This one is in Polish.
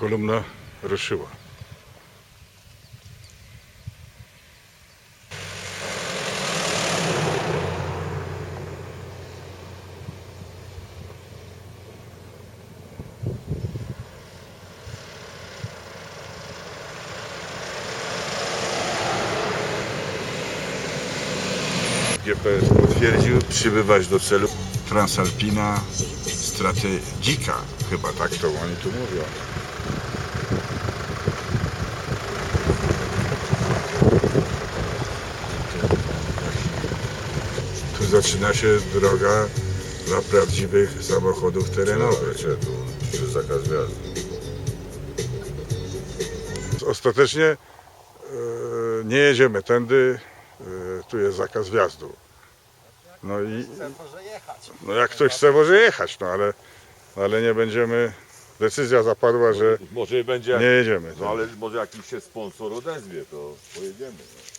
kolumna ruszyła. GPS potwierdził przybywać do celu Transalpina Strategika. Chyba tak to oni tu mówią. Tu zaczyna się droga dla prawdziwych samochodów terenowych. Tu jest zakaz wjazdu. Ostatecznie e, nie jedziemy tędy, e, tu jest zakaz wjazdu. No i może jechać. no jak ktoś chce może jechać, no ale, ale nie będziemy, decyzja zapadła, że Może będzie, nie jedziemy. no ale może jakiś się sponsor odezwie, to pojedziemy. No.